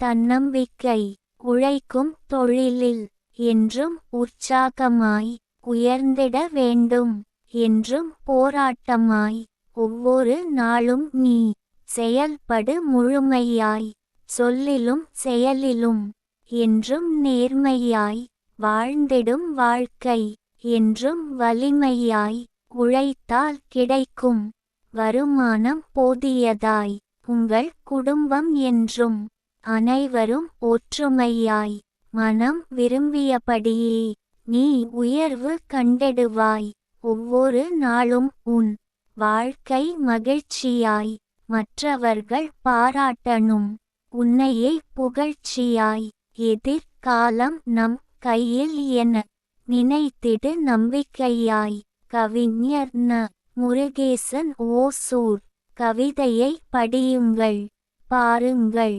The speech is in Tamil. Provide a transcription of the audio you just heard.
தன்னம்பிக்கை உழைக்கும் தொழிலில் என்றும் உற்சாகமாய் உயர்ந்திட வேண்டும் என்றும் போராட்டமாய் ஒவ்வொரு நாளும் நீ செயல்படு முழுமையாய் சொல்லிலும் செயலிலும் என்றும் நேர்மையாய் வாழ்ந்திடும் வாழ்க்கை என்றும் வலிமையாய் உழைத்தால் கிடைக்கும் வருமானம் போதியதாய் உங்கள் குடும்பம் என்றும் அனைவரும் ஒற்றுமையாய் மனம் விரும்பியபடியே நீ உயர்வு கண்டெடுவாய். ஒவ்வொரு நாளும் உன் வாழ்க்கை மகிழ்ச்சியாய் மற்றவர்கள் பாராட்டணும். உன்னையே புகழ்ச்சியாய் எதிர்காலம் நம் கையில் என நினைத்திடு நம்பிக்கையாய். கவிஞர் ந. முருகேசன் ஓசூர். கவிதையை படியுங்கள் பாருங்கள்.